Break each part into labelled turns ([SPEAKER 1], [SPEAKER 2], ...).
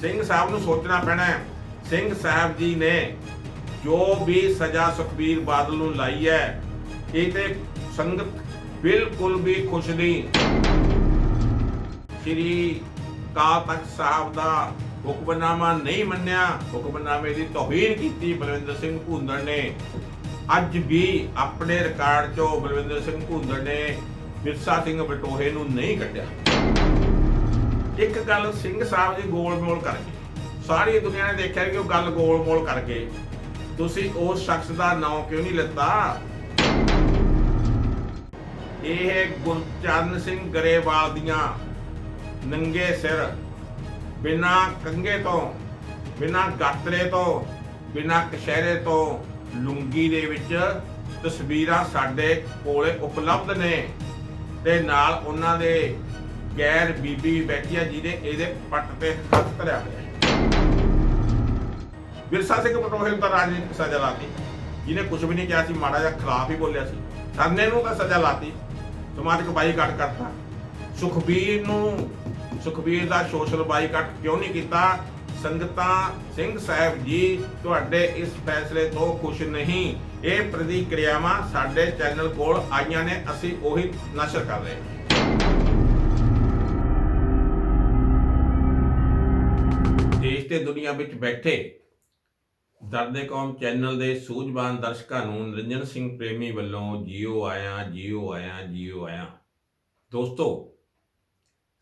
[SPEAKER 1] ਸਿੰਘ ਸਾਹਿਬ ਨੂੰ ਸੋਚਣਾ ਪੈਣਾ ਹੈ। ਸਿੰਘ ਸਾਹਿਬ ਜੀ ਨੇ ਜੋ ਵੀ ਸਜ਼ਾ ਸੁਖਬੀਰ ਬਾਦਲ ਨੂੰ ਲਾਈ ਹੈ, ਇਹ ਤੇ ਸੰਗਤ ਬਿਲਕੁਲ ਵੀ ਖੁਸ਼ ਨਹੀਂ। ਸ਼੍ਰੀ ਕਾਲ ਤਖਤ ਸਾਹਿਬ ਦਾ ਹੁਕਮਨਾਮਾ ਨਹੀਂ ਮੰਨਿਆ। ਹੁਕਮਨਾਮੇ ਦੀ ਤੋਹੀਨ ਕੀਤੀ ਬਲਵਿੰਦਰ ਸਿੰਘ ਭੁੰਦੜ ਨੇ। ਅੱਜ ਵੀ ਆਪਣੇ ਰਿਕਾਰਡ ਚੋਂ ਬਲਵਿੰਦਰ ਸਿੰਘ ਭੁੰਦੜ ਨੇ ਵਿਰਸਾ ਸਿੰਘ ਬਟੋਹੇ ਨੂੰ ਨਹੀਂ ਕੱਢਿਆ। ਇੱਕ ਗੱਲ ਸਿੰਘ ਸਾਹਿਬ ਜੀ ਗੋਲ-ਮੋਲ ਕਰ ਗਏ। ਸਾਰੀ ਦੁਨੀਆ ਨੇ ਦੇਖਿਆ ਕਿ ਉਹ ਗੱਲ ਗੋਲ-ਮੋਲ ਕਰ ਗਏ। ਤੁਸੀਂ ਉਸ ਸ਼ਖਸ ਦਾ ਨਾਮ ਕਿਉਂ ਨਹੀਂ ਲਿੱਤਾ? ਇਹ ਗੁਰਚਰਨ ਸਿੰਘ ਗਰੇਵਾਲ ਦੀਆਂ ਨੰਗੇ ਸਿਰ, ਬਿਨਾ ਕੰਗੇ ਤੋਂ, ਬਿਨਾ ਗਾਤਰੇ ਤੋਂ, ਬਿਨਾ ਕਸ਼ਹਿਰੇ ਤੋਂ ਲੁੰਗੀ ਦੇ ਵਿੱਚ ਤਸਵੀਰਾਂ ਸਾਡੇ ਕੋਲੇ ਉਪਲਬਧ ਨੇ ਤੇ ਨਾਲ ਉਹਨਾਂ ਦੇ ਗੈਰ ਬੀਬੀ ਬੈਠੀ ਬੈਠੀਆ ਜਿਹਨੇ ਇਹਦੇ ਪੱਟ ਤੇ ਹੱਥ ਧਰਿਆ ਹੋਇਆ। ਵਿਰਸਾ ਸਿੰਘ ਪਟੋਹੇ ਨੂੰ ਤਾਂ ਰਾਜਨੀਤਿਕ ਸਜ਼ਾ ਲਾਤੀ। ਜਿਹਨੇ ਕੁਝ ਵੀ ਨਹੀਂ ਕਿਹਾ ਸੀ, ਮਾੜਾ ਜਿਹਾ ਖਿਲਾਫ ਹੀ ਬੋਲਿਆ ਸੀ। ਸਰਨੇ ਨੂੰ ਤਾਂ ਸਜ਼ਾ ਲਾਤੀ। ਸਮਾਜਿਕ ਬਾਈਕਾਟ ਕਰਤਾ। ਸੁਖਬੀਰ ਨੂੰ, ਸੁਖਬੀਰ ਦਾ ਸੋਸ਼ਲ ਬਾਈਕਾਟ ਕਿਉਂ ਨਹੀਂ ਕੀਤਾ? ਸੰਗਤਾਂ, ਸਿੰਘ ਸਾਹਿਬ ਜੀ, ਤੁਹਾਡੇ ਇਸ ਫੈਸਲੇ ਤੋਂ ਖੁਸ਼ ਨਹੀਂ। ਇਹ ਪ੍ਰਤੀਕਿਰਿਆਵਾਂ ਸਾਡੇ ਚੈਨਲ ਕੋਲ ਆਈਆਂ ਨੇ, ਅਸੀਂ ਉਹੀ ਨਸ਼ਰ ਕਰ ਰਹੇ ਹਾਂ। ਦੇਸ਼ ਤੇ ਦੁਨੀਆ ਵਿੱਚ ਬੈਠੇ ਦਰਦੇ ਕੌਮ ਚੈਨਲ ਦੇ ਸੂਝਵਾਨ ਦਰਸ਼ਕਾਂ ਨੂੰ ਨਿਰੰਜਨ ਸਿੰਘ ਪ੍ਰੇਮੀ ਵੱਲੋਂ ਜੀਓ ਆਇਆ ਜੀਓ ਆਇਆ ਜੀਓ ਆਇਆ। ਦੋਸਤੋ,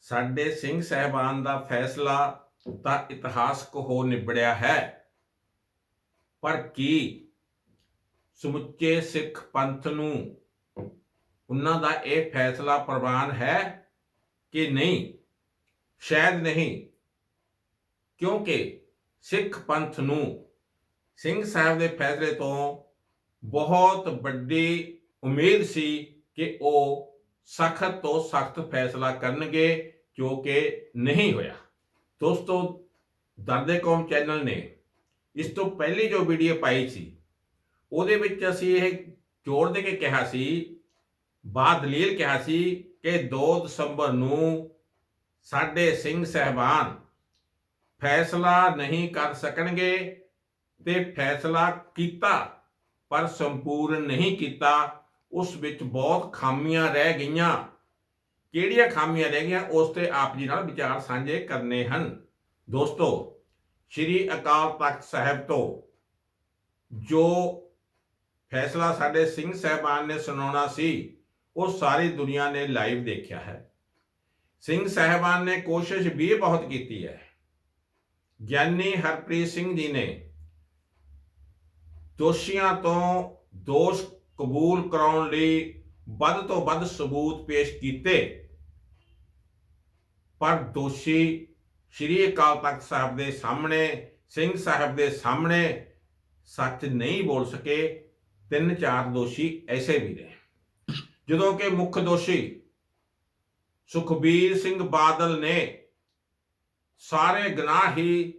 [SPEAKER 1] ਸਾਡੇ ਸਿੰਘ ਸਹਿਬਾਨ ਦਾ ਫੈਸਲਾ ਤਾਂ ਇਤਿਹਾਸਕ ਹੋ ਨਿਬੜਿਆ ਹੈ। ਪਰ ਕੀ ਸਮੁੱਚੇ ਸਿੱਖ ਪੰਥ ਨੂੰ ਉਹਨਾਂ ਦਾ ਇਹ ਫੈਸਲਾ ਪ੍ਰਵਾਨ ਹੈ ਕਿ ਨਹੀਂ? ਸ਼ਾਇਦ ਨਹੀਂ। ਕਿਉਂਕਿ ਸਿੱਖ ਪੰਥ ਨੂੰ ਸਿੰਘ ਸਾਹਿਬ ਦੇ ਫੈਸਲੇ ਤੋਂ ਬਹੁਤ ਵੱਡੀ ਉਮੀਦ ਸੀ ਕਿ ਉਹ ਸਖਤ ਤੋਂ ਸਖਤ ਫੈਸਲਾ ਕਰਨਗੇ ਜੋ ਕਿ ਨਹੀਂ ਹੋਇਆ। ਦੋਸਤੋ ਦਰਦੇ ਕੌਮ ਚੈਨਲ ਨੇ ਇਸ ਤੋਂ ਪਹਿਲੀ ਜੋ ਵੀਡੀਓ ਪਾਈ ਸੀ, ਉਹਦੇ ਵਿੱਚ ਅਸੀਂ ਇਹ ਜੋੜ ਦੇ ਕੇ ਕਿਹਾ ਸੀ ਬਾਦ ਦਲੀਲ ਕਿਹਾ ਸੀ ਕਿ 2 ਦਸੰਬਰ ਨੂੰ ਸਾਡੇ ਸਿੰਘ ਸਹਿਬਾਨ ਫੈਸਲਾ ਨਹੀਂ ਕਰ ਸਕਣਗੇ ਤੇ ਫੈਸਲਾ ਕੀਤਾ, ਪਰ ਸੰਪੂਰਨ ਨਹੀਂ ਕੀਤਾ, ਉਸ ਵਿੱਚ ਬਹੁਤ ਖਾਮੀਆਂ ਰਹਿ ਗਈਆਂ। ਕਿਹੜੀਆਂ ਖਾਮੀਆਂ ਰਹਿ ਗਈਆਂ? ਉਸ ਤੇ ਆਪ ਜੀ ਨਾਲ ਵਿਚਾਰ ਸਾਂਝੇ ਕਰਨੇ ਹਨ। ਦੋਸਤੋ, ਸ੍ਰੀ ਅਕਾਲ ਤਖਤ ਸਾਹਿਬ ਤੋਂ ਜੋ ਫੈਸਲਾ ਸਾਡੇ ਸਿੰਘ ਸਹਿਬਾਨ ਨੇ ਸੁਣਾਉਣਾ ਸੀ, ਉਹ ਸਾਰੀ ਦੁਨੀਆ ਨੇ ਲਾਈਵ ਦੇਖਿਆ ਹੈ। ਸਿੰਘ ਸਹਿਬਾਨ ਨੇ ਕੋਸ਼ਿਸ਼ ਵੀ ਬਹੁਤ ਕੀਤੀ ਹੈ। ਗਿਆਨੀ ਹਰਪ੍ਰੀਤ ਸਿੰਘ ਜੀ ਨੇ ਦੋਸ਼ੀਆਂ ਤੋਂ ਦੋਸ਼ ਕਬੂਲ ਕਰਾਉਣ ਲਈ ਵੱਧ ਤੋਂ ਵੱਧ ਸਬੂਤ ਪੇਸ਼ ਕੀਤੇ। ਪਰ ਦੋਸ਼ੀ ਸ਼੍ਰੀ ਅਕਾਲ ਤਖਤ ਸਾਹਿਬ ਦੇ ਸਾਹਮਣੇ, ਸਿੰਘ ਸਾਹਿਬ ਦੇ ਸਾਹਮਣੇ ਸੱਚ ਨਹੀਂ ਬੋਲ ਸਕੇ। ਤਿੰਨ ਚਾਰ ਦੋਸ਼ੀ ਐਸੇ ਵੀ ਨੇ। ਜਦੋਂ ਕਿ ਮੁੱਖ ਦੋਸ਼ੀ ਸੁਖਬੀਰ ਸਿੰਘ ਬਾਦਲ ਨੇ ਸਾਰੇ ਗੁਨਾਹ ਹੀ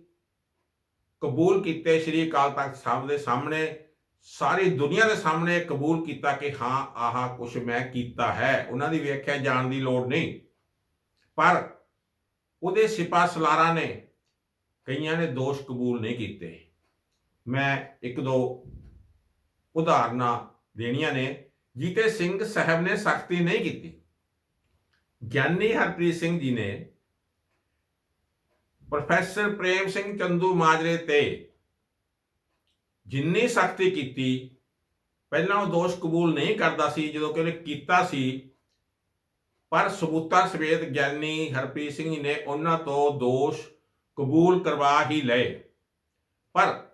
[SPEAKER 1] ਕਬੂਲ ਕੀਤੇ ਸ਼੍ਰੀ ਅਕਾਲ ਤਖਤ ਸਾਹਿਬ ਦੇ ਸਾਹਮਣੇ, ਸਾਰੀ ਦੁਨੀਆ ਦੇ ਸਾਹਮਣੇ ਕਬੂਲ ਕੀਤਾ ਕਿ ਹਾਂ, ਆਹ ਕੁਝ ਮੈਂ ਕੀਤਾ ਹੈ। ਉਹਨਾਂ ਦੀ ਵਿਆਖਿਆ ਜਾਣ ਦੀ ਲੋੜ ਨਹੀਂ। ਪਰ ਉਹਦੇ ਸਿਪਾ ਸਲਾਰਾਂ ਨੇ ਕਈਆਂ ਨੇ ਦੋਸ਼ ਕਬੂਲ ਨਹੀਂ ਕੀਤੇ। ਮੈਂ ਇੱਕ ਦੋ ਉਦਾਹਰਨਾਂ ਦੇਣੀਆਂ ਨੇ। ਜੀਤੇ ਸਿੰਘ ਸਾਹਿਬ ਨੇ ਸਖਤੀ ਨਹੀਂ ਕੀਤੀ। ਗਿਆਨੀ ਹਰਪ੍ਰੀਤ ਸਿੰਘ ਜੀ ਨੇ ਪ੍ਰੋਫੈਸਰ ਪ੍ਰੇਮ ਸਿੰਘ ਚੰਦੂ ਮਾਜਰੇ ਤੇ ਜਿੰਨੀ ਸਖਤੀ ਕੀਤੀ, ਪਹਿਲਾਂ ਉਹ ਦੋਸ਼ ਕਬੂਲ ਨਹੀਂ ਕਰਦਾ ਸੀ, ਜਦੋਂ ਕਿ ਉਹਨੇ ਕੀਤਾ ਸੀ। ਪਰ ਸਬੂਤਾਂ ਸਮੇਤ ਗਿਆਨੀ ਹਰਪ੍ਰੀਤ ਸਿੰਘ ਜੀ ਨੇ ਉਹਨਾਂ ਤੋਂ ਦੋਸ਼ ਕਬੂਲ ਕਰਵਾ ਹੀ ਲਏ। ਪਰ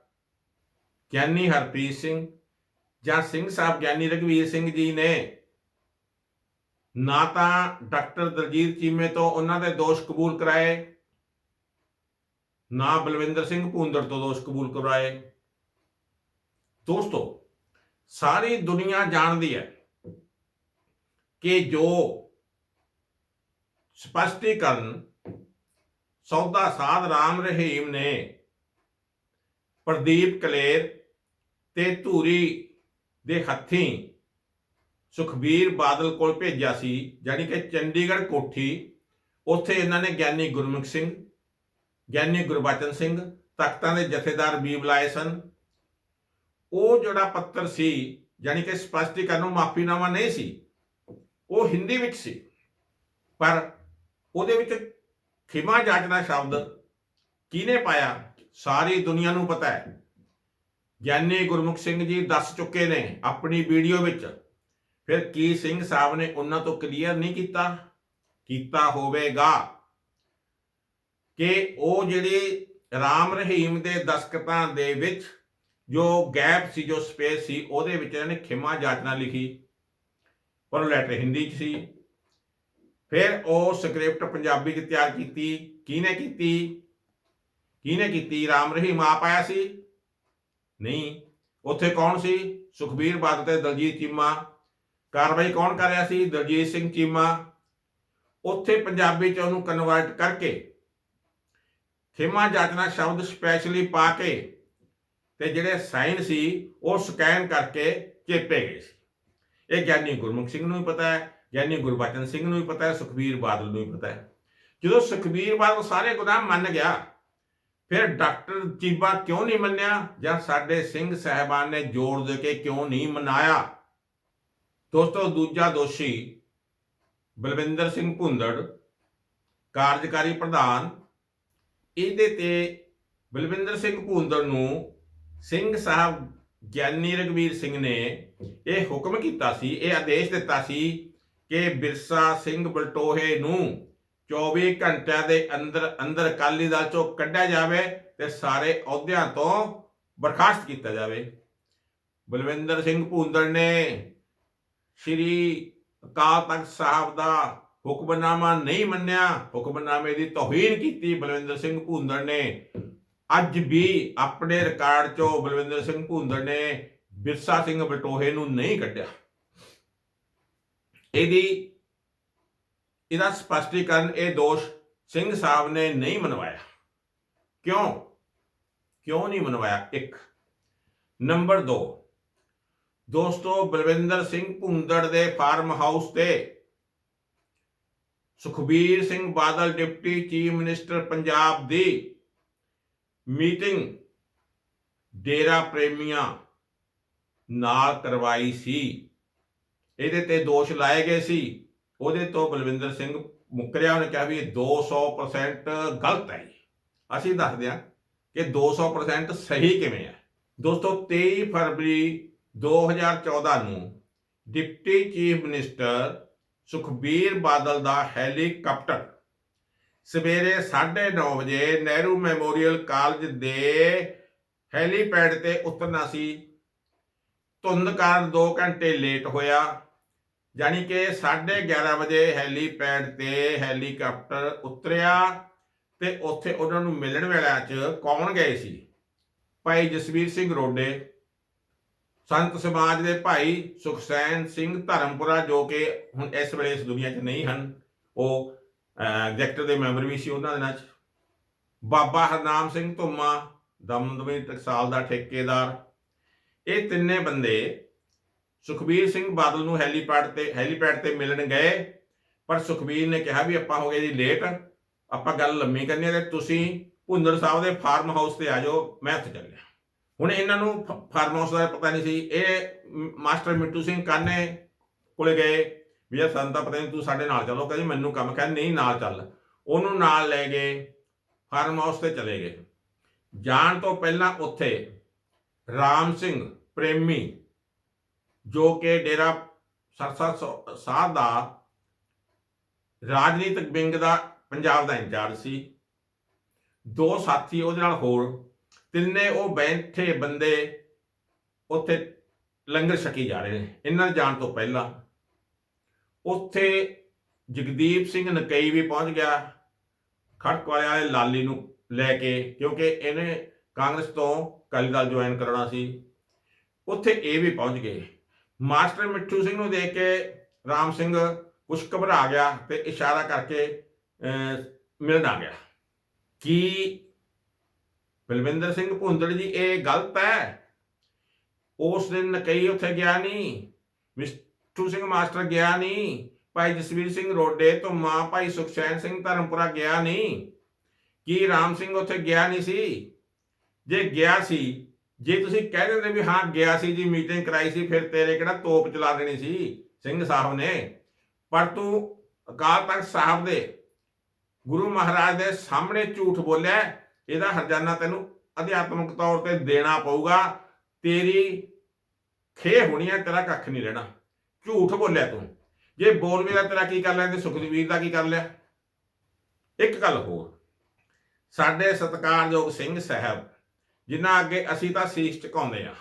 [SPEAKER 1] ਗਿਆਨੀ ਹਰਪ੍ਰੀਤ ਸਿੰਘ ਜਾਂ ਸਿੰਘ ਸਾਹਿਬ ਗਿਆਨੀ ਰਘਵੀਰ ਸਿੰਘ ਜੀ ਨੇ ਨਾ ਤਾਂ ਡਾਕਟਰ ਦਲਜੀਤ ਚੀਮੇ ਤੋਂ ਉਹਨਾਂ ਦੇ ਦੋਸ਼ ਕਬੂਲ ਕਰਾਏ ਨਾ ਬਲਵਿੰਦਰ ਸਿੰਘ ਭੁੰਦੜ ਤੋਂ ਦੋਸ਼ ਕਬੂਲ ਕਰਵਾਏ। ਦੋਸਤੋ, ਸਾਰੀ ਦੁਨੀਆ ਜਾਣਦੀ ਹੈ ਕਿ ਜੋ ਸਪਸ਼ਟੀਕਰਨ ਸੌਦਾ ਸਾਧ ਰਾਮ ਰਹੀਮ ਨੇ ਪ੍ਰਦੀਪ ਕਲੇਰ ਤੇ ਧੂਰੀ ਦੇ ਹੱਥੀਂ ਸੁਖਬੀਰ ਬਾਦਲ ਕੋਲ ਭੇਜਿਆ ਸੀ ਜਾਨੀ ਕਿ ਚੰਡੀਗੜ੍ਹ ਕੋਠੀ, ਉੱਥੇ ਇਹਨਾਂ ਨੇ ਗਿਆਨੀ ਗੁਰਮੁਖ ਸਿੰਘ ਗਿਆਨੀ ਗੁਰਬਚਨ ਸਿੰਘ, ਤਖਤਾਂ ਦੇ ਜਥੇਦਾਰ ਵੀ ਬੁਲਾਏ ਸਨ। ਉਹ ਜਿਹੜਾ ਪੱਤਰ ਸੀ, ਯਾਨੀ ਕਿ ਸਪਸ਼ਟੀਕਰਨ ਮਾਫੀਨਾਮਾ ਨਹੀਂ ਸੀ, ਉਹ ਹਿੰਦੀ ਵਿੱਚ ਸੀ। ਪਰ ਉਹਦੇ ਵਿੱਚ ਖਿਮਾ ਜਾਚਨਾ ਸ਼ਬਦ ਕਿਹਨੇ ਪਾਇਆ, ਸਾਰੀ ਦੁਨੀਆ ਨੂੰ ਪਤਾ ਹੈ। ਗਿਆਨੀ ਗੁਰਮੁਖ ਸਿੰਘ ਜੀ ਦੱਸ ਚੁੱਕੇ ਨੇ ਆਪਣੀ ਵੀਡੀਓ ਵਿੱਚ, ਫਿਰ ਕੀ ਸਿੰਘ ਸਾਹਿਬ ਨੇ ਉਹਨਾਂ ਤੋਂ ਕਲੀਅਰ ਨਹੀਂ ਕੀਤਾ? ਕੀਤਾ ਹੋਵੇਗਾ। ਕਿ ਉਹ ਜਿਹੜੀ ਰਾਮ ਰਹੀਮ ਦੇ ਦਸਕਤਾਂ ਦੇ ਵਿੱਚ ਜੋ ਗੈਪ ਸੀ, ਜੋ ਸਪੇਸ ਸੀ, ਉਹਦੇ ਵਿੱਚ ਇਹਨਾਂ ਨੇ ਖਿਮਾ ਜਾਚਨਾ ਲਿਖੀ ਪਰ ਉਹ ਲੈਟਰ ਹਿੰਦੀ 'ਚ ਸੀ। ਫਿਰ ਉਹ ਸਕ੍ਰਿਪਟ ਪੰਜਾਬੀ 'ਚ ਤਿਆਰ ਕੀਤੀ। ਕਿਹਨੇ ਕੀਤੀ? ਕਿਹਨੇ ਕੀਤੀ? ਰਾਮ ਰਹੀਮ ਆਪ ਆਇਆ ਸੀ? ਨਹੀਂ। ਉੱਥੇ ਕੌਣ ਸੀ? ਸੁਖਬੀਰ ਬਾਦਲ ਤੇ ਦਲਜੀਤ ਚੀਮਾ। ਕਾਰਵਾਈ ਕੌਣ ਕਰ ਰਿਹਾ ਸੀ? ਦਲਜੀਤ ਸਿੰਘ ਚੀਮਾ। ਉੱਥੇ ਪੰਜਾਬੀ 'ਚ ਉਹਨੂੰ ਕਨਵਰਟ ਕਰਕੇ ਖੇਮਾ ਜਾਚਨਾ ਸ਼ਬਦ ਸਪੈਸ਼ਲੀ ਪਾ ਕੇ ਤੇ ਜਿਹੜੇ ਸਾਈਨ ਸੀ, ਉਹ ਸਕੈਨ ਕਰਕੇ ਚੇਪੇ ਗਏ ਸੀ। ਇਹ ਗਿਆਨੀ ਗੁਰਮੁਖ ਸਿੰਘ ਨੂੰ ਵੀ ਪਤਾ ਹੈ, ਗਿਆਨੀ ਗੁਰਬਚਨ ਸਿੰਘ ਨੂੰ ਵੀ ਪਤਾ ਹੈ, ਸੁਖਬੀਰ ਬਾਦਲ ਨੂੰ ਵੀ ਪਤਾ ਹੈ। ਜਦੋਂ ਸੁਖਬੀਰ ਬਾਦਲ ਸਾਰੇ ਗੁਨਾਹ ਮੰਨ ਗਿਆ, ਫਿਰ ਡਾਕਟਰ ਚੀਬਾ ਕਿਉਂ ਨਹੀਂ ਮੰਨਿਆ ਜਾਂ ਸਾਡੇ ਸਿੰਘ ਸਹਿਬਾਨ ਨੇ ਜੋੜ ਦੇ ਕੇ ਕਿਉਂ ਨਹੀਂ ਮਨਾਇਆ? ਦੋਸਤੋ, ਦੂਜਾ ਦੋਸ਼ੀ ਬਲਵਿੰਦਰ ਸਿੰਘ ਭੁੰਦੜ, ਕਾਰਜਕਾਰੀ ਪ੍ਰਧਾਨ ਇਹਦੇ ਤੇ ਬਲਵਿੰਦਰ ਸਿੰਘ ਭੂੰਦੜ ਨੂੰ ਸਿੰਘ ਸਾਹਿਬ ਗਿਆਨੀ ਰਗਵੀਰ ਸਿੰਘ ਨੇ ਇਹ ਹੁਕਮ ਕੀਤਾ ਸੀ, ਇਹ ਆਦੇਸ਼ ਦਿੱਤਾ ਸੀ ਕਿ ਬਿਰਸਾ ਸਿੰਘ ਬਲਟੋਹੇ ਨੂੰ 24 ਘੰਟਿਆਂ ਦੇ ਅੰਦਰ ਅੰਦਰ ਅਕਾਲੀ ਦਲ ਚੋਂ ਕੱਢਿਆ ਜਾਵੇ ਤੇ ਸਾਰੇ ਅਹੁਦਿਆਂ ਤੋਂ ਬਰਖਾਸਤ ਕੀਤਾ ਜਾਵੇ। ਬਲਵਿੰਦਰ ਸਿੰਘ ਭੂੰਦੜ ਨੇ ਸ਼੍ਰੀ ਅਕਾਲ ਤਖਤ ਸਾਹਿਬ ਦਾ ਹੁਕਮਨਾਮਾ ਨਹੀਂ ਮੰਨਿਆ, ਹੁਕਮਨਾਮੇ ਦੀ ਤੋਹੀਨ ਕੀਤੀ ਬਲਵਿੰਦਰ ਸਿੰਘ ਭੁੰਦੜ ਨੇ। ਅੱਜ ਵੀ ਆਪਣੇ ਰਿਕਾਰਡ ਚੋਂ ਬਲਵਿੰਦਰ ਸਿੰਘ ਭੁੰਦੜ ਨੇ ਬਿਰਸਾ ਸਿੰਘ ਬਲਟੋਹੇ ਨੂੰ ਨਹੀਂ ਕੱਢਿਆ। ਇਹਦੀ, ਇਹਦਾ ਸਪਸ਼ਟੀਕਰਨ, ਇਹ ਦੋਸ਼ ਸਿੰਘ ਸਾਹਿਬ ਨੇ ਨਹੀਂ ਮਨਵਾਇਆ। ਕਿਉਂ? ਕਿਉਂ ਨਹੀਂ ਮਨਵਾਇਆ? ਇੱਕ, ਨੰਬਰ 2 ਦੋਸਤੋ ਬਲਵਿੰਦਰ ਸਿੰਘ ਭੁੰਦੜ ਦੇ ਫਾਰਮ ਹਾਊਸ ਤੇ Sukhbir Singh Badal deputy chief minister Punjab ਦੀ ਮੀਟਿੰਗ ਡੇਰਾ ਪ੍ਰੇਮੀਆਂ ਨਾਲ ਕਰਵਾਈ ਸੀ। ਇਹਦੇ ਤੇ ਦੋਸ਼ ਲਾਏ ਗਏ ਸੀ। ਉਹਦੇ ਤੋਂ ਬਲਵਿੰਦਰ ਸਿੰਘ ਮੁੱਕਰਿਆ। ਉਹਨੇ ਕਿਹਾ ਵੀ ਇਹ 200% ਗਲਤ ਹੈ ਜੀ। ਅਸੀਂ ਦੱਸਦੇ ਹਾਂ ਕਿ 200% ਸਹੀ ਕਿਵੇਂ ਹੈ। ਦੋਸਤੋ 23 ਫਰਵਰੀ 2014 ਨੂੰ deputy chief minister Sukhbir Badal ਦਾ ਹੈਲੀਕਾਪਟਰ। ਸਵੇਰੇ 9:30 ਵਜੇ ਨਹਿਰੂ ਮੈਮੋਰੀਅਲ ਕਾਲਜ ਦੇ ਹੈਲੀਪੈਡ ਤੇ ਉਤਰਨਾ ਸੀ। ਧੁੰਦ ਕਾਰਨ 2 ਘੰਟੇ ਲੇਟ ਹੋਇਆ। ਯਾਨੀ ਕਿ 11:30 ਵਜੇ ਹੈਲੀਪੈਡ ਤੇ ਹੈਲੀਕਾਪਟਰ ਉਤਰਿਆ ਤੇ ਉੱਥੇ ਉਹਨਾਂ ਨੂੰ ਮਿਲਣ ਵੇਲਿਆਂ 'ਚ ਕੌਣ ਗਏ ਸੀ? ਭਾਈ ਜਸਵੀਰ ਸਿੰਘ ਰੋਡੇ ਸੰਤ ਸਮਾਜ ਦੇ ਭਾਈ ਸੁਖਸੈਨ ਸਿੰਘ ਧਰਮਪੁਰਾ, ਜੋ ਕਿ ਹੁਣ ਇਸ ਵੇਲੇ ਇਸ ਦੁਨੀਆ 'ਚ ਨਹੀਂ ਹਨ, ਉਹ ਐਗਜ਼ੈਕਟਿਵ ਦੇ ਮੈਂਬਰ ਵੀ ਸੀ ਉਹਨਾਂ ਦਿਨਾਂ 'ਚ। ਬਾਬਾ ਹਰਨਾਮ ਸਿੰਘ ਧੁੰਮਾ, ਦਮਦਮੀ ਟਕਸਾਲ ਦਾ ਠੇਕੇਦਾਰ। ਇਹ ਤਿੰਨੇ ਬੰਦੇ ਸੁਖਬੀਰ ਸਿੰਘ ਬਾਦਲ ਨੂੰ ਹੈਲੀਪੈਡ ਤੇ ਹੈਲੀਪੈਡ ਤੇ ਮਿਲਣ ਗਏ, ਪਰ ਸੁਖਬੀਰ ਨੇ ਕਿਹਾ ਵੀ ਆਪਾਂ ਹੋ ਗਏ ਜੀ ਲੇਟ, ਆਪਾਂ ਗੱਲ ਲੰਮੀ ਕਰਨੀ ਹੈ ਤੇ ਤੁਸੀਂ ਭੁੰਦਰ ਸਾਹਿਬ ਦੇ ਫਾਰਮ ਹਾਊਸ ਤੇ ਆ ਜਾਓ, ਮੈਂ ਉੱਥੇ ਚੱਲਿਆ। ਹੁਣ ਇਹਨਾਂ ਨੂੰ ਫ- ਫਾਰਮ ਹਾਊਸ ਦਾ ਪਤਾ ਨਹੀਂ ਸੀ। ਇਹ ਮਾਸਟਰ ਮਿੱਟੂ ਸਿੰਘ ਕਾਨੇ ਕੋਲੇ ਗਏ ਵੀ ਇਹ ਸਾਨੂੰ ਪਤਾ ਨਹੀਂ ਤੂੰ ਸਾਡੇ ਨਾਲ ਚੱਲੋ। ਕਹਿੰਦੇ, ਮੈਨੂੰ ਕੰਮ ਕਹਿੰਦੇ ਨਹੀਂ, ਨਾਲ ਚੱਲ। ਉਹਨੂੰ ਨਾਲ ਲੈ ਗਏ, ਫਾਰਮ ਹਾਊਸ ਤੇ ਚਲੇ ਗਏ। ਜਾਣ ਤੋਂ ਪਹਿਲਾਂ ਉੱਥੇ ਰਾਮ ਸਿੰਘ ਪ੍ਰੇਮੀ, ਜੋ ਕਿ ਡੇਰਾ ਸਰਸਾ ਸ- ਸਾਧ ਦਾ ਰਾਜਨੀਤਿਕ ਵਿੰਗ ਦਾ ਪੰਜਾਬ ਦਾ ਇੰਚਾਰਜ ਸੀ। ਦੋ ਸਾਥੀ ਉਹਦੇ ਨਾਲ ਹੋਰ ਤਿੰਨੇ ਉਹ ਬੈਠੇ ਬੰਦੇ ਉੱਥੇ ਲੰਗਰ ਛਕੀ ਜਾ ਰਹੇ ਨੇ, ਇਹਨਾਂ ਦੇ ਜਾਣ ਤੋਂ ਪਹਿਲਾਂ। ਉੱਥੇ ਜਗਦੀਪ ਸਿੰਘ ਨਕਈ ਵੀ ਪਹੁੰਚ ਗਿਆ, ਖੜਕ ਵਾਲੇ ਲਾਲੀ ਨੂੰ ਲੈ ਕੇ, ਕਿਉਂਕਿ ਇਹਨੇ ਕਾਂਗਰਸ ਤੋਂ ਅਕਾਲੀ ਦਲ ਜੁਆਇਨ ਕਰਨਾ ਸੀ। ਉੱਥੇ ਇਹ ਵੀ ਪਹੁੰਚ ਗਏ। ਮਾਸਟਰ ਮਿੱਠੂ ਸਿੰਘ ਨੂੰ ਦੇਖ ਕੇ ਰਾਮ ਸਿੰਘ ਕੁਝ ਘਬਰਾ ਗਿਆ ਤੇ ਇਸ਼ਾਰਾ ਕਰਕੇ ਮਿਲਣ ਆ ਗਿਆ। ਕਿ ਬਲਵਿੰਦਰ ਸਿੰਘ ਭੁੰਦੜ ਜੀ, ਇਹ ਗਲਤ ਹੈ। ਉਸ ਦਿਨ ਨਕਈ ਉੱਥੇ ਗਿਆ ਨਹੀਂ ਮਿੱਠੂ ਸਿੰਘ ਮਾਸਟਰ ਗਿਆ ਨਹੀਂ ਭਾਈ ਜਸਵੀਰ ਸਿੰਘ ਰੋਡੇ ਤੋਂ ਮਾਂ ਭਾਈ ਸੁਖਚੈਨ ਸਿੰਘ ਧਰਮਪੁਰਾ ਗਿਆ ਨਹੀਂ ਕੀ ਰਾਮ ਸਿੰਘ ਉੱਥੇ ਗਿਆ ਨਹੀਂ ਸੀ? ਜੇ ਗਿਆ ਸੀ, ਜੇ ਤੁਸੀਂ ਕਹਿ ਦਿੰਦੇ ਵੀ ਹਾਂ ਗਿਆ ਸੀ ਜੀ, ਮੀਟਿੰਗ ਕਰਾਈ ਸੀ, ਫਿਰ ਤੇਰੇ ਕਿਹੜਾ ਤੋਪ ਚਲਾ ਦੇਣੀ ਸੀ? ਸਿੰਘ ਸਾਹਿਬ ਨੇ। ਪਰ ਤੂੰ ਅਕਾਲ ਤਖਤ ਸਾਹਿਬ ਦੇ ਗੁਰੂ ਮਹਾਰਾਜ ਦੇ ਸਾਹਮਣੇ ਝੂਠ ਬੋਲਿਆ। ਇਹਦਾ ਹਰਜਾਨਾ ਤੈਨੂੰ ਅਧਿਆਤਮਿਕ ਤੌਰ ਤੇ ਦੇਣਾ ਪਊਗਾ। ਤੇਰੀ ਖੇ ਹੋਣੀ ਹੈ ਤੇਰਾ ਕੱਖ ਨਹੀਂ ਰਹਿਣਾ। ਝੂਠ ਬੋਲਿਆ ਤੂੰ। ਜੇ ਬੋਲ ਦਾ ਤੇਰਾ ਕੀ ਕਰ ਲਿਆ? ਤੇ ਸੁਖਦਵੀਰ ਦਾ ਕੀ ਕਰ ਲਿਆ? ਇੱਕ ਗੱਲ ਹੋਰ। ਸਾਡੇ ਸਤਿਕਾਰਯੋਗ ਸਿੰਘ ਸਾਹਿਬ, ਜਿਨ੍ਹਾਂ ਅੱਗੇ ਅਸੀਂ ਤਾਂ ਸੀਸ ਝੁਕਾਉਂਦੇ ਆ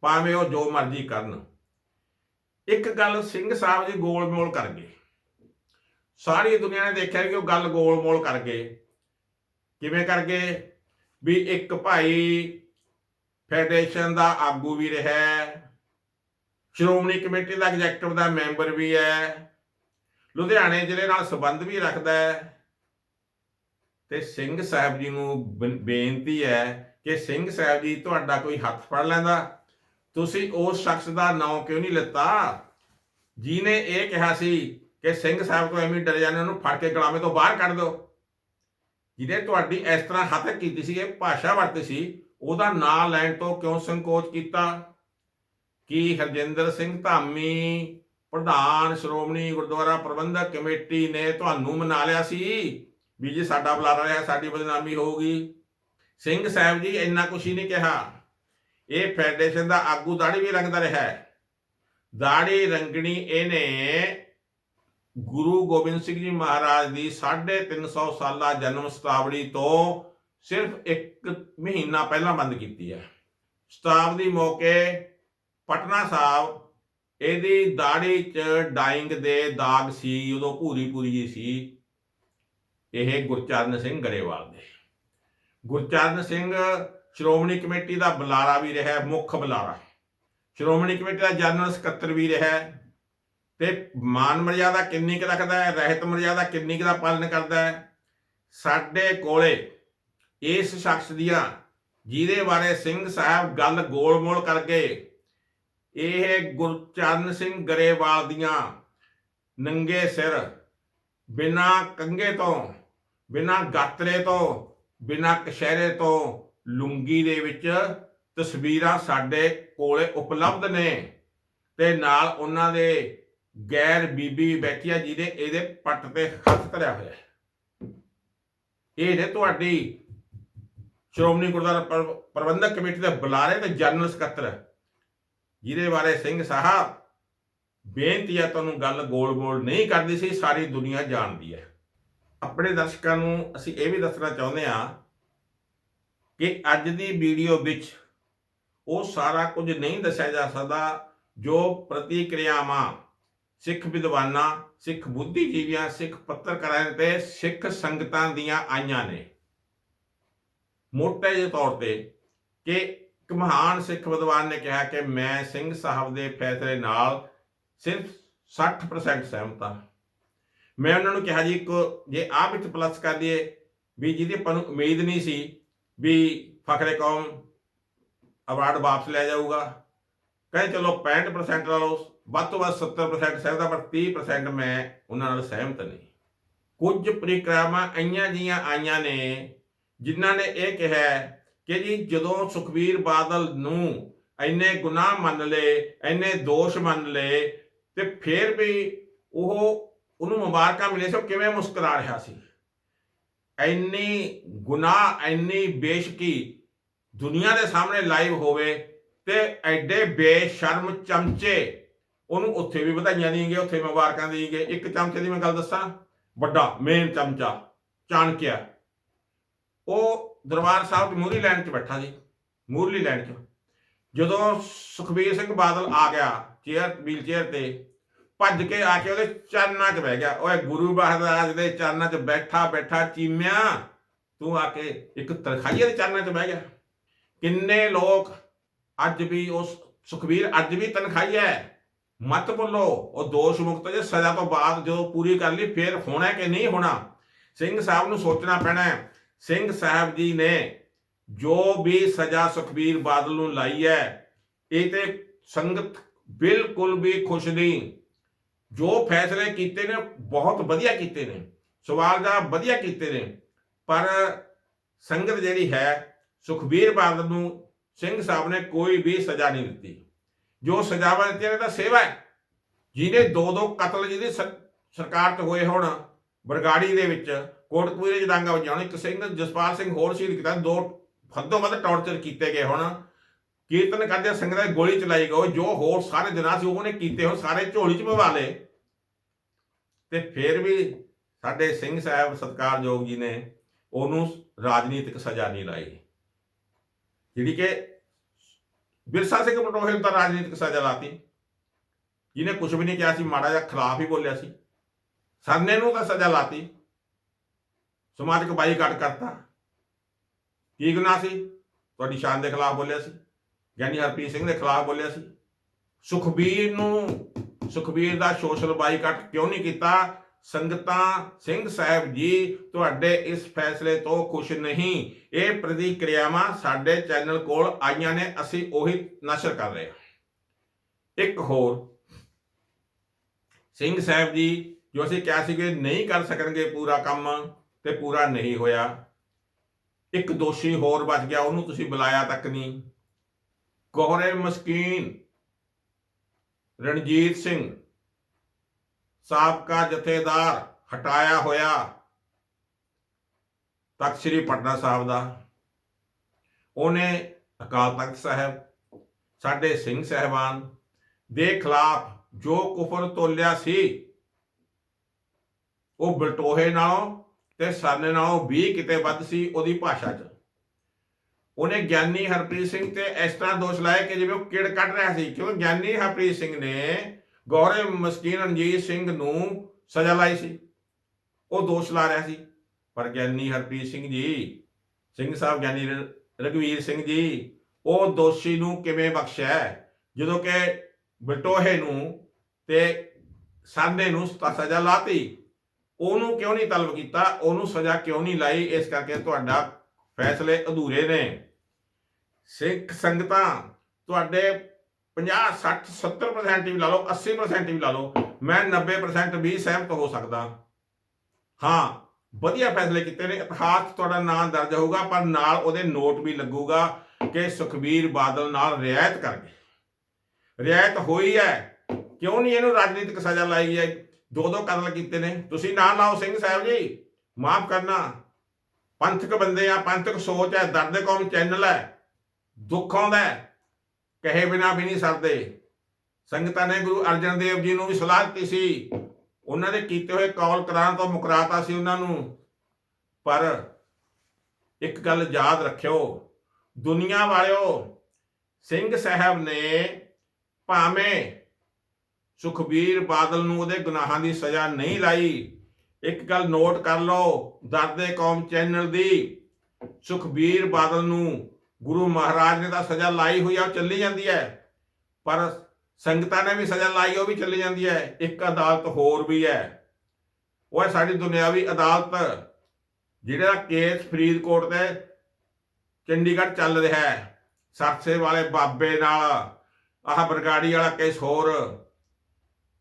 [SPEAKER 1] ਭਾਵੇਂ ਉਹ ਜੋ ਮਰਜ਼ੀ ਕਰਨ। ਇੱਕ ਗੱਲ ਸਿੰਘ ਸਾਹਿਬ ਜੀ ਗੋਲ-ਮੋਲ ਕਰ ਗਏ। ਸਾਰੀ ਦੁਨੀਆ ਨੇ ਦੇਖਿਆ ਕਿ ਉਹ ਗੱਲ ਗੋਲ-ਮੋਲ ਕਰ ਗਏ। ਕਿਵੇਂ ਕਰਕੇ ਵੀ ਇੱਕ ਭਾਈ ਫੈਡਰੇਸ਼ਨ ਦਾ ਆਗੂ ਵੀ ਰਿਹਾ ਸ਼੍ਰੋਮਣੀ ਕਮੇਟੀ ਦਾ ਐਗਜ਼ੈਕਟਿਵ ਦਾ ਮੈਂਬਰ ਵੀ ਹੈ। ਲੁਧਿਆਣੇ ਜ਼ਿਲ੍ਹੇ ਨਾਲ ਸੰਬੰਧ ਵੀ ਰੱਖਦਾ ਹੈ। ਤੇ ਸਿੰਘ ਸਾਹਿਬ ਜੀ ਨੂੰ ਬਨ- ਬੇਨਤੀ ਹੈ ਕਿ ਸਿੰਘ ਸਾਹਿਬ ਜੀ, ਤੁਹਾਡਾ ਕੋਈ ਹੱਥ ਫੜ ਲੈਂਦਾ। ਤੁਸੀਂ ਉਸ ਸ਼ਖਸ ਦਾ ਨਾਮ ਕਿਉਂ ਨਹੀਂ ਲਿੱਤਾ? ਜਿਨੇ ਇਹ ਕਿਹਾ ਸੀ ਕਿ ਸਿੰਘ ਸਾਹਿਬ ਤੋਂ ਐਵੇਂ ਡਰ ਜਾਂਦੇ ਉਹਨੂੰ ਫੜ ਕੇ ਗਲਾਮੇ ਤੋਂ ਬਾਹਰ ਕੱਢ ਦਿਓ। ਜਿਹਨੇ ਤੁਹਾਡੀ ਇਸ ਤਰ੍ਹਾਂ ਹੱਤਕ ਕੀਤੀ ਸੀ, ਇਹ ਭਾਸ਼ਾ ਵਰਤੀ ਸੀ, ਉਹਦਾ ਨਾਂ ਲੈਣ ਤੋਂ ਕਿਉਂ ਸੰਕੋਚ ਕੀਤਾ? ਕੀ ਹਰਜਿੰਦਰ ਸਿੰਘ ਧਾਮੀ, ਪ੍ਰਧਾਨ ਸ਼੍ਰੋਮਣੀ ਗੁਰਦੁਆਰਾ ਪ੍ਰਬੰਧਕ ਕਮੇਟੀ ਨੇ ਤੁਹਾਨੂੰ ਮਨਾ ਲਿਆ ਸੀ ਵੀ ਜੇ ਸਾਡਾ ਬੁਲਾਰਾ ਰਿਹਾ, ਸਾਡੀ ਬਦਨਾਮੀ ਹੋਊਗੀ? ਸਿੰਘ ਸਾਹਿਬ ਜੀ, ਇੰਨਾ ਕੁਛ ਹੀ ਨਹੀਂ ਕਿਹਾ। ਇਹ ਫੈਡਰੇਸ਼ਨ ਦਾ ਆਗੂ ਦਾੜੀ ਵੀ ਰੰਗਦਾ ਰਿਹਾ ਦਾੜੀ ਰੰਗਣੀ ਇਹਨੇ ਗੁਰੂ ਗੋਬਿੰਦ ਸਿੰਘ ਜੀ ਮਹਾਰਾਜ ਦੀ 350 ਸਾਲਾ ਜਨਮ ਸ਼ਤਾਬਦੀ ਤੋਂ ਸਿਰਫ ਇੱਕ ਮਹੀਨਾ ਪਹਿਲਾਂ ਬੰਦ ਕੀਤੀ ਹੈ। ਸ਼ਤਾਬਦੀ ਮੌਕੇ ਪਟਨਾ ਸਾਹਿਬ ਇਹਦੀ ਦਾੜੀ 'ਚ ਡਾਈਂਗ ਦੇ ਦਾਗ ਸੀ, ਉਦੋਂ ਭੂਰੀ ਭੂਰੀ ਜਿਹੀ ਸੀ, ਇਹ ਗੁਰਚਰਨ ਸਿੰਘ ਗਰੇਵਾਲ ਦੇ। ਗੁਰਚਰਨ ਸਿੰਘ ਸ਼੍ਰੋਮਣੀ ਕਮੇਟੀ ਦਾ ਬੁਲਾਰਾ ਵੀ ਰਿਹਾ, ਮੁੱਖ ਬੁਲਾਰਾ। ਸ਼੍ਰੋਮਣੀ ਕਮੇਟੀ ਦਾ ਜਨਰਲ ਸਕੱਤਰ ਵੀ ਰਿਹਾ ਤੇ ਮਾਨ ਮਰਜ਼ਾਦਾ ਕਿੰਨੀ ਕੁ ਰੱਖਦਾ ਹੈ, ਰਹਿਤ ਮਰਜ਼ਾਦਾ ਕਿੰਨੀ ਕੁ ਦਾ ਪਾਲਣ ਕਰਦਾ ਹੈ। ਸਾਡੇ ਕੋਲੇ ਇਸ ਸ਼ਖਸ ਦੀਆਂ, ਜਿਹਦੇ ਬਾਰੇ ਸਿੰਘ ਸਾਹਿਬ ਗੱਲ ਗੋਲ-ਮੋਲ ਕਰਕੇ, ਇਹ ਗੁਰਚਰਨ ਸਿੰਘ ਗਰੇਵਾਲ ਦੀਆਂ ਨੰਗੇ ਸਿਰ, ਬਿਨਾ ਕੰਗੇ ਤੋਂ, ਬਿਨਾ ਗਾਤਰੇ ਤੋਂ, ਬਿਨਾ ਕਸ਼ਹਿਰੇ ਤੋਂ ਲੁੰਗੀ ਦੇ ਵਿੱਚ ਤਸਵੀਰਾਂ ਸਾਡੇ ਕੋਲੇ ਉਪਲਬਧ ਨੇ। ਤੇ ਨਾਲ ਉਹਨਾਂ ਦੇ ਗੈਰ ਬੀਬੀ ਬੈਠੀ ਆ ਜਿਹਦੇ ਇਹਦੇ ਪੱਟ ਤੇ ਹੱਥ ਧਰਿਆ ਹੋਇਆ ਹੈ। ਇਹ ਨੇ ਤੁਹਾਡੀ ਸ਼੍ਰੋਮਣੀ ਗੁਰਦੁਆਰਾ ਪ੍ਰਬੰਧਕ ਕਮੇਟੀ ਦੇ ਬੁਲਾਰੇ ਤੇ ਜਨਰਲ ਸਕੱਤਰ ਜਿਹਦੇ ਬਾਰੇ ਸਿੰਘ ਸਾਹਿਬ ਬੇਨਤੀ ਹੈ ਤੁਹਾਨੂੰ ਗੱਲ ਗੋਲ ਗੋਲ ਨਹੀਂ ਕਰਦੀ ਸੀ, ਸਾਰੀ ਦੁਨੀਆ ਜਾਣਦੀ ਹੈ। ਆਪਣੇ ਦਰਸ਼ਕਾਂ ਨੂੰ ਅਸੀਂ ਇਹ ਵੀ ਦੱਸਣਾ ਚਾਹੁੰਦੇ ਹਾਂ ਕਿ ਅੱਜ ਦੀ ਵੀਡੀਓ ਵਿੱਚ ਉਹ ਸਾਰਾ ਕੁਝ ਨਹੀਂ ਦੱਸਿਆ ਜਾ ਸਕਦਾ ਜੋ ਪ੍ਰਤੀਕਿਰਿਆਵਾਂ ਸਿੱਖ ਵਿਦਵਾਨਾਂ, ਸਿੱਖ ਬੁੱਧੀਜੀਵੀਆਂ, ਸਿੱਖ ਪੱਤਰਕਾਰਾਂ ਤੇ ਸਿੱਖ ਸੰਗਤਾਂ ਦੀਆਂ ਆਈਆਂ ਨੇ। ਮੋਟੇ ਜਿਹੇ ਤੌਰ ਤੇ ਕਿ ਇੱਕ ਮਹਾਨ ਸਿੱਖ ਵਿਦਵਾਨ ਨੇ ਕਿਹਾ ਕਿ ਮੈਂ ਸਿੰਘ ਸਾਹਿਬ ਦੇ ਫੈਸਲੇ ਨਾਲ ਸਿਰਫ 60% ਸਹਿਮਤ ਹਾਂ। ਮੈਂ ਉਹਨਾਂ ਨੂੰ ਕਿਹਾ ਜੀ, ਇੱਕ ਜੇ ਆਪ ਵਿੱਚ ਪਲੱਸ ਕਰ ਦਈਏ ਵੀ ਜਿਹਦੀ ਆਪਾਂ ਨੂੰ ਉਮੀਦ ਨਹੀਂ ਸੀ ਵੀ ਫਖਰੇ ਕੌਮ ਅਵਾਰਡ ਵਾਪਸ ਲੈ ਜਾਊਗਾ, ਕਹਿੰਦੇ ਚਲੋ 65% ਲਾ ਲਓ ਵੱਧ ਤੋਂ ਵੱਧ 70% ਸਹਿਮਤ ਹਾਂ, ਪਰ 30% ਮੈਂ ਉਹਨਾਂ ਨਾਲ ਸਹਿਮਤ ਨਹੀਂ। ਕੁਝ ਪ੍ਰਕਿਰਿਆਵਾਂ ਆਈਆਂ ਜੀਆਂ ਆਈਆਂ ਨੇ, ਜਿਨ੍ਹਾਂ ਨੇ ਇਹ ਕਿਹਾ ਕਿ ਜੀ ਜਦੋਂ ਸੁਖਬੀਰ ਬਾਦਲ ਨੂੰ ਇੰਨੇ ਗੁਨਾਹ ਮੰਨ ਲਏ, ਇੰਨੇ ਦੋਸ਼ ਮੰਨ ਲਏ, ਤੇ ਫਿਰ ਵੀ ਉਹ ਉਹਨੂੰ ਮੁਬਾਰਕਾਂ ਮਿਲੇ ਸੀ, ਉਹ ਕਿਵੇਂ ਮੁਸਕਰਾ ਰਿਹਾ ਸੀ? ਇੰਨੀ ਗੁਨਾਹ, ਇੰਨੀ ਬੇਸ਼ਕੀ ਦੁਨੀਆ ਦੇ ਸਾਹਮਣੇ ਲਾਈਵ ਹੋਵੇ ਤੇ ਐਡੇ ਬੇਸ਼ਰਮ ਚਮਚੇ ਉਹਨੂੰ ਉੱਥੇ ਵੀ ਵਧਾਈਆਂ ਦੇਣਗੇ ਉੱਥੇ ਮੁਬਾਰਕਾਂ ਦੇਣਗੇ ਇੱਕ ਚਮਚੇ ਦੀ ਮੈਂ ਗੱਲ ਦੱਸਾਂ, ਵੱਡਾ ਮੇਨ ਚਮਚਾ, ਚਾਣਕਿਆ। ਉਹ ਦਰਬਾਰ ਸਾਹਿਬ ਦੀ ਮੂਹਰੀ ਲਾਈਨ 'ਚ ਬੈਠਾ ਸੀ ਮੂਹਰਲੀ ਲਾਈਨ 'ਚ। ਜਦੋਂ ਸੁਖਬੀਰ ਸਿੰਘ ਬਾਦਲ ਆ ਗਿਆ ਚੇਅਰ ਵੀਲ ਚੇਅਰ ਤੇ, ਭੱਜ ਕੇ ਆ ਕੇ ਉਹਦੇ ਚਰਨਾਂ 'ਚ ਬਹਿ ਗਿਆ। ਓਏ ਗੁਰੂ ਮਹਾਰਾਜ ਦੇ ਚਰਨਾਂ 'ਚ ਬੈਠਾ ਬੈਠਾ, ਚੀਮਿਆ, ਤੂੰ ਆ ਕੇ ਇੱਕ ਤਨਖਾਹੀਏ ਦੇ ਚਰਨਾਂ 'ਚ ਬਹਿ ਗਿਆ। ਕਿੰਨੇ ਲੋਕ ਅੱਜ ਵੀ ਉਸ ਸੁਖਬੀਰ ਅੱਜ ਵੀ ਤਨਖਾਹੀ ਹੈ। ਮਤ ਬੋਲੋ ਉਹ ਦੋਸ਼ ਮੁਕਤ ਜੇ ਸਜ਼ਾ ਤੋਂ ਬਾਅਦ ਜਦੋਂ ਪੂਰੀ ਕਰ ਲਈ, ਫਿਰ ਹੋਣਾ ਕਿ ਨਹੀਂ ਹੋਣਾ? ਸਿੰਘ ਸਾਹਿਬ ਨੂੰ ਸੋਚਣਾ ਪੈਣਾ ਹੈ। ਸਿੰਘ ਸਾਹਿਬ ਜੀ ਨੇ ਜੋ ਵੀ ਸਜ਼ਾ ਸੁਖਬੀਰ ਬਾਦਲ ਨੂੰ ਲਾਈ ਹੈ, ਇਹ ਤੇ ਸੰਗਤ ਬਿਲਕੁਲ ਵੀ ਖੁਸ਼ ਨਹੀਂ। ਜੋ ਫੈਸਲੇ ਕੀਤੇ ਨੇ, ਬਹੁਤ ਵਧੀਆ ਕੀਤੇ ਨੇ। ਸਵਾਲ ਦਾ ਵਧੀਆ ਕੀਤੇ ਨੇ, ਪਰ ਸੰਗਤ ਜਿਹੜੀ ਹੈ, ਸੁਖਬੀਰ ਬਾਦਲ ਨੂੰ ਸਿੰਘ ਸਾਹਿਬ ਨੇ ਕੋਈ ਵੀ ਸਜ਼ਾ ਨਹੀਂ ਦਿੱਤੀ। ਜੋ ਸਜ਼ਾਵਾਂ ਦਿੱਤੀਆਂ ਨੇ ਤਾਂ ਸੇਵਾ ਹੈ। ਜਿਹਨੇ ਦੋ ਦੋ ਕਤਲ ਜਿਹਦੀ ਸਰਕਾਰ 'ਚ ਹੋਏ ਹੋਣ, ਬਰਗਾੜੀ ਦੇ ਵਿੱਚ, ਕੋਟਕਪੂਰੇ 'ਚ ਡਾਂਗਾ ਵਜਾਉਣ ਇੱਕ ਸਿੰਘ, ਜਸਪਾਲ ਸਿੰਘ ਹੋਰ ਸ਼ਹੀਦ ਕੀਤਾ, ਦੋ ਹੱਦੋਂ ਵੱਧ ਟੌਰਚਰ ਕੀਤੇ ਗਏ ਹੁਣ। ਕੀਰਤਨ ਕਰਦੇ ਸੰਗਤਾਂ ਦੀ ਗੋਲੀ ਚਲਾਈ ਗਈ, ਜੋ ਹੋਰ ਸਾਰੇ ਦਿਨਾਂ ਸੀ ਉਹਨੇ ਕੀਤੇ ਹੁਣ, ਸਾਰੇ ਝੋਲੀ 'ਚ ਪਵਾ ਲਏ। ਤੇ ਫਿਰ ਵੀ ਸਾਡੇ ਸਿੰਘ ਸਾਹਿਬ ਸਤਕਾਰਯੋਗ ਜੀ ਨੇ ਉਹਨੂੰ ਰਾਜਨੀਤਿਕ ਸਜ਼ਾ ਨਹੀਂ ਲਾਈ। ਜਿਹੜੀ ਕਿ ਬਿਰਸਾ ਸਿੰਘ ਬਟੋਹੇ ਨੂੰ ਰਾਜਨੀਤਿਕ ਸਜ਼ਾ ਲਾਤੀ। ਜਿਹਨੇ ਕੁਝ ਵੀ ਨਹੀਂ ਕਿਹਾ ਸੀ, ਮਾੜਾ ਜਿਹਾ ਖਿਲਾਫ ਹੀ ਬੋਲਿਆ ਸੀ। ਸਰਨੇ ਨੂੰ ਤਾਂ ਸਜ਼ਾ ਲਾਤੀ। ਸਮਾਜਿਕ ਬਾਈਕਾਟ ਕਰਤਾ। ਕੀ ਗੁਨਾਹ ਸੀ, ਤੁਹਾਡੀ ਸ਼ਾਨ ਦੇ ਖਿਲਾਫ ਬੋਲਿਆ ਸੀ। ਗਿਆਨੀ ਹਰਪ੍ਰੀਤ ਸਿੰਘ ਦੇ ਖਿਲਾਫ ਬੋਲਿਆ ਸੀ। ਸੁਖਬੀਰ ਨੂੰ, ਸੁਖਬੀਰ ਦਾ ਸੋਸ਼ਲ ਬਾਈਕਾਟ ਕਿਉਂ ਨਹੀਂ ਕੀਤਾ? ਸੰਗਤਾਂ, ਸਿੰਘ ਸਾਹਿਬ ਜੀ, ਤੁਹਾਡੇ ਇਸ ਫੈਸਲੇ ਤੋਂ ਖੁਸ਼ ਨਹੀਂ। ਇਹ ਪ੍ਰਤੀਕਿਰਿਆਵਾਂ ਸਾਡੇ ਚੈਨਲ ਕੋਲ ਆਈਆਂ ਨੇ, ਅਸੀਂ ਉਹੀ ਨਸ਼ਰ ਕਰ ਰਹੇ ਹਾਂ। ਇੱਕ ਹੋਰ। ਸਿੰਘ ਸਾਹਿਬ ਜੀ, ਜੋ ਅਸੀਂ ਕਿਹਾ ਸੀ ਕਿ ਨਹੀਂ ਕਰ ਸਕਣਗੇ ਪੂਰਾ ਕੰਮ ਤੇ ਪੂਰਾ ਨਹੀਂ ਹੋਇਆ। ਇੱਕ ਦੋਸ਼ੀ ਹੋਰ ਬਚ ਗਿਆ, ਉਹਨੂੰ ਤੁਸੀਂ ਬੁਲਾਇਆ ਤੱਕ ਨਹੀਂ। ਕੋਹਰੇ ਮਸਕੀਨ, ਰਣਜੀਤ ਸਿੰਘ ਸਾਬਕਾ ਜਥੇਦਾਰ ਹਟਾਇਆ ਹੋਇਆ ਤਖਤ ਸ੍ਰੀ ਪਟਨਾ ਸਾਹਿਬ ਦਾ। ਉਹਨੇ ਅਕਾਲ ਤਖਤ ਸਾਹਿਬ, ਸਾਡੇ ਸਿੰਘ ਸਹਿਬਾਨ ਦੇ ਖਿਲਾਫ ਜੋ ਕੁਫਰ ਤੋਲਿਆ ਸੀ, ਉਹ ਬਲਟੋਹੇ ਨਾਲੋਂ ਤੇ ਸਾਨੇ ਨਾਲੋਂ ਵੀ ਕਿਤੇ ਵੱਧ ਸੀ ਉਹਦੀ ਭਾਸ਼ਾ 'ਚ। ਉਹਨੇ ਗਿਆਨੀ ਹਰਪ੍ਰੀਤ ਸਿੰਘ ਤੇ ਇਸ ਤਰ੍ਹਾਂ ਦੋਸ਼ ਲਾਇਆ ਕਿ ਜਿਵੇਂ ਉਹ ਕਿੜ ਕੱਢ ਰਿਹਾ ਸੀ, ਕਿਉਂ ਗਿਆਨੀ ਹਰਪ੍ਰੀਤ ਸਿੰਘ ਨੇ ਗੌਰੇ ਮਸਕੀਨ ਰਣਜੀਤ ਸਿੰਘ ਨੂੰ ਸਜ਼ਾ ਲਾਈ ਸੀ। ਉਹ ਦੋਸ਼ ਲਾ ਰਿਹਾ ਸੀ। ਪਰ ਗਿਆਨੀ ਹਰਪ੍ਰੀਤ ਸਿੰਘ ਜੀ, ਸਿੰਘ ਸਾਹਿਬ ਗਿਆਨੀ ਰ- ਸਿੰਘ ਜੀ, ਉਹ ਦੋਸ਼ੀ ਨੂੰ ਕਿਵੇਂ ਬਖਸ਼ਿਆ? ਜਦੋਂ ਕਿ ਬਟੋਹੇ ਨੂੰ ਤੇ ਸਾਨੇ ਨੂੰ ਸਜ਼ਾ ਲਾਤੀ। ਉਹਨੂੰ ਕਿਉਂ ਨਹੀਂ ਤਲਬ ਕੀਤਾ? ਉਹਨੂੰ ਸਜ਼ਾ ਕਿਉਂ ਨਹੀਂ ਲਾਈ? ਇਸ ਕਰਕੇ ਤੁਹਾਡਾ ਫੈਸਲੇ ਅਧੂਰੇ ਨੇ। ਸਿੱਖ ਸੰਗਤਾਂ, ਤੁਹਾਡੇ 50 60 70% ਵੀ ਲਾ ਲਓ 80% ਵੀ ਲਾ ਲਓ, ਮੈਂ 90% ਵੀ ਸਹਿਮਤ ਹੋ ਸਕਦਾ। ਹਾਂ, ਵਧੀਆ ਫੈਸਲੇ ਕੀਤੇ ਨੇ। ਇਤਿਹਾਸ ਤੁਹਾਡਾ ਨਾਮ ਦਰਜ ਹੋਊਗਾ, ਪਰ ਨਾਲ ਉਹਦੇ ਨੋਟ ਵੀ ਲੱਗੂਗਾ ਕਿ ਸੁਖਬੀਰ ਬਾਦਲ ਨਾਲ ਰਿਆਇਤ ਕਰ ਗਏ। ਰਿਆਇਤ ਹੋਈ ਹੈ। ਕਿਉਂ ਨਹੀਂ ਇਹਨੂੰ ਰਾਜਨੀਤਿਕ ਸਜ਼ਾ ਲਾਈ ਹੈ? ਦੋ ਦੋ ਕਤਲ ਕੀਤੇ ਨੇ। ਤੁਸੀਂ ਨਾ ਲਾਓ ਸਿੰਘ ਸਾਹਿਬ ਜੀ। ਮਾਫ ਕਰਨਾ। ਪੰਥਕ ਬੰਦੇ ਆ, ਪੰਥਕ ਸੋਚ ਹੈ। ਦਰਦ ਕੌਮ ਚੈਨਲ ਹੈ। ਦੁੱਖ ਆਉਂਦਾ ਹੈ। ਕਹੇ ਬਿਨਾ ਵੀ ਨਹੀਂ ਸਰਦੇ। ਸੰਗਤਾਂ ਨੇ ਗੁਰੂ ਅਰਜਨ ਦੇਵ ਜੀ ਨੂੰ ਵੀ ਸਲਾਹ ਦਿੱਤੀ ਸੀ। ਉਹਨਾਂ ਦੇ ਕੀਤੇ ਹੋਏ ਕੌਲ ਕਰਾਨ ਤੋਂ ਮੁਕਰਾਤਾ ਸੀ ਉਹਨਾਂ ਨੂੰ। ਪਰ ਇੱਕ ਗੱਲ ਯਾਦ ਰੱਖਿਓ, ਦੁਨੀਆ ਵਾਲਿਓ, ਸਿੰਘ ਸਾਹਿਬ ਨੇ ਭਾਵੇਂ ਸੁਖਬੀਰ ਬਾਦਲ ਨੂੰ ਉਹਦੇ ਗੁਨਾਹਾਂ ਦੀ ਸਜ਼ਾ ਨਹੀਂ ਲਾਈ, ਇੱਕ ਗੱਲ ਨੋਟ ਕਰ ਲਓ ਦਰਦੇ ਕੌਮ ਚੈਨਲ ਦੀ, ਸੁਖਬੀਰ ਬਾਦਲ ਨੂੰ ਗੁਰੂ ਮਹਾਰਾਜ ਨੇ ਤਾਂ ਸਜ਼ਾ ਲਾਈ ਹੋਈ ਆ, ਉਹ ਚੱਲੀ ਜਾਂਦੀ ਹੈ। ਪਰ ਸੰਗਤਾਂ ਨੇ ਵੀ ਸਜ਼ਾ ਲਾਈ, ਉਹ ਵੀ ਚੱਲੀ ਜਾਂਦੀ ਹੈ। ਇੱਕ ਅਦਾਲਤ ਹੋਰ ਵੀ ਹੈ। ਉਹ ਹੈ ਸਾਡੀ ਦੁਨਿਆਵੀ ਅਦਾਲਤ, ਜਿਹੜਾ ਕੇਸ ਫਰੀਦਕੋਟ ਤੇ ਚੰਡੀਗੜ੍ਹ ਚੱਲ ਰਿਹਾ ਹੈ। ਸਰਸੇ ਵਾਲੇ ਬਾਬੇ ਨਾਲ, ਆਹ ਬਰਗਾੜੀ ਵਾਲਾ ਕੇਸ ਹੋਰ।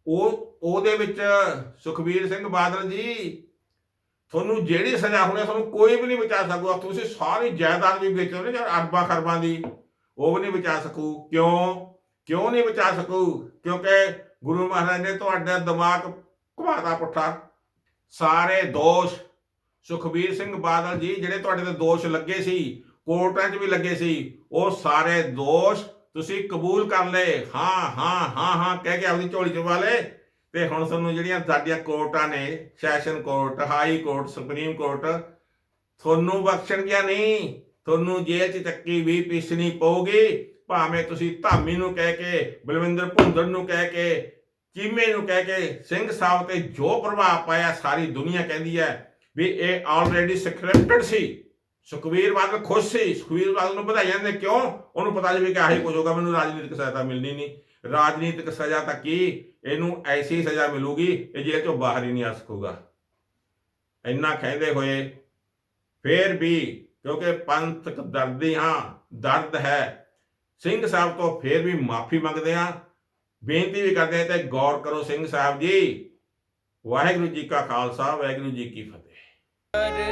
[SPEAKER 1] ਉਹ, ਉਹਦੇ ਵਿੱਚ ਸੁਖਬੀਰ ਸਿੰਘ ਬਾਦਲ ਜੀ ਤੁਹਾਨੂੰ ਜਿਹੜੀ ਸਜ਼ਾ ਹੋਣੀ ਤੁਹਾਨੂੰ ਕੋਈ ਵੀ ਨਹੀਂ ਬਚਾ ਸਕੂਗਾ। ਤੁਸੀਂ ਸਾਰੀ ਜਾਇਦਾਦ ਵੀ ਵੇਚ ਰਹੇ ਜਾਂ ਅਰਬਾਂ ਖਰਬਾਂ ਦੀ, ਉਹ ਵੀ ਨਹੀਂ ਬਚਾ ਸਕੂ। ਕਿਉਂ? ਕਿਉਂ ਨਹੀਂ ਬਚਾ ਸਕੂ? ਕਿਉਂਕਿ ਗੁਰੂ ਮਹਾਰਾਜ ਨੇ ਤੁਹਾਡਾ ਦਿਮਾਗ ਘੁਮਾਤਾ ਪੁੱਠਾ। ਸਾਰੇ ਦੋਸ਼। ਸੁਖਬੀਰ ਸਿੰਘ ਬਾਦਲ ਜੀ, ਜਿਹੜੇ ਤੁਹਾਡੇ ਤੇ ਦੋਸ਼ ਲੱਗੇ ਸੀ, ਕੋਰਟਾਂ 'ਚ ਵੀ ਲੱਗੇ ਸੀ, ਉਹ ਸਾਰੇ ਦੋਸ਼ ਤੁਸੀਂ ਕਬੂਲ ਕਰ ਲਏ। ਹਾਂ ਹਾਂ ਹਾਂ ਹਾਂ ਕਹਿ ਕੇ ਆਪਣੀ ਝੋਲੀ 'ਚ ਪਾ ਲਏ। ਤੇ ਹੁਣ ਤੁਹਾਨੂੰ ਜਿਹੜੀਆਂ ਸਾਡੀਆਂ ਕੋਰਟਾਂ ਨੇ, session court, high court, supreme court, ਤੁਹਾਨੂੰ ਬਖਸ਼ਣਗੀਆਂ ਨਹੀਂ। ਤੁਹਾਨੂੰ ਜੇਲ੍ਹ 'ਚ ਚੱਕੀ ਵੀ ਪੀਸਣੀ ਪਊਗੀ। ਭਾਵੇਂ ਤੁਸੀਂ ਧਾਮੀ ਨੂੰ ਕਹਿ ਕੇ, ਬਲਵਿੰਦਰ ਭੁੰਦੜ ਨੂੰ ਕਹਿ ਕੇ, ਚੀਮੇ ਨੂੰ ਕਹਿ ਕੇ, ਸਿੰਘ ਸਾਹਿਬ ਤੇ ਜੋ ਪ੍ਰਭਾਵ ਪਾਇਆ, ਸਾਰੀ ਦੁਨੀਆ ਕਹਿੰਦੀ ਹੈ ਵੀ ਇਹ ਆਲਰੇਡੀ ਸਕ੍ਰਿਪਟਡ ਸੀ। ਸੁਖਵੀਰ ਬਾਦਲ ਖੁਸ਼ ਸੀ। ਸੁਖਵੀਰ ਬਾਦਲ ਨੂੰ ਵਧਾਈਆਂ ਨੇ ਕਿਉਂ? ਉਹਨੂੰ ਪਤਾ ਜੀ ਵੀ ਕਿ ਆਹੀ ਕੁਝ ਹੋਗਾ ਮੈਨੂੰ ਰਾਜਨੀਤਿਕ ਸਹਾਇਤਾ ਮਿਲਣੀ ਨਹੀਂ। ਰਾਜਨੀਤਿਕ ਸਜ਼ਾ ਤਾਂ ਕੀ? ਇਹਨੂੰ ਐਸੀ ਸਜ਼ਾ ਮਿਲੂਗੀ ਇਹ ਜੇਲ੍ਹ ਚੋਂ ਬਾਹਰ ਹੀ ਨਹੀਂ ਆ ਸਕੂਗਾ। ਇੰਨਾ ਕਹਿੰਦੇ ਹੋਏ, ਫੇਰ ਵੀ ਕਿਉਂਕਿ ਪੰਥਕ ਦਰਦੀ ਹਾਂ, ਦਰਦ ਹੈ, ਸਿੰਘ ਸਾਹਿਬ ਤੋਂ ਫੇਰ ਵੀ ਮਾਫੀ ਮੰਗਦੇ ਹਾਂ। ਬੇਨਤੀ ਵੀ ਕਰਦੇ ਤੇ ਗੌਰ ਕਰੋ ਸਿੰਘ ਸਾਹਿਬ ਜੀ, ਵਾਹਿਗੁਰੂ ਜੀ ਕਾ ਖਾਲਸਾ, ਵਾਹਿਗੁਰੂ ਜੀ ਕੀ ਫਤਿਹ।
[SPEAKER 2] ਕਰਦੇ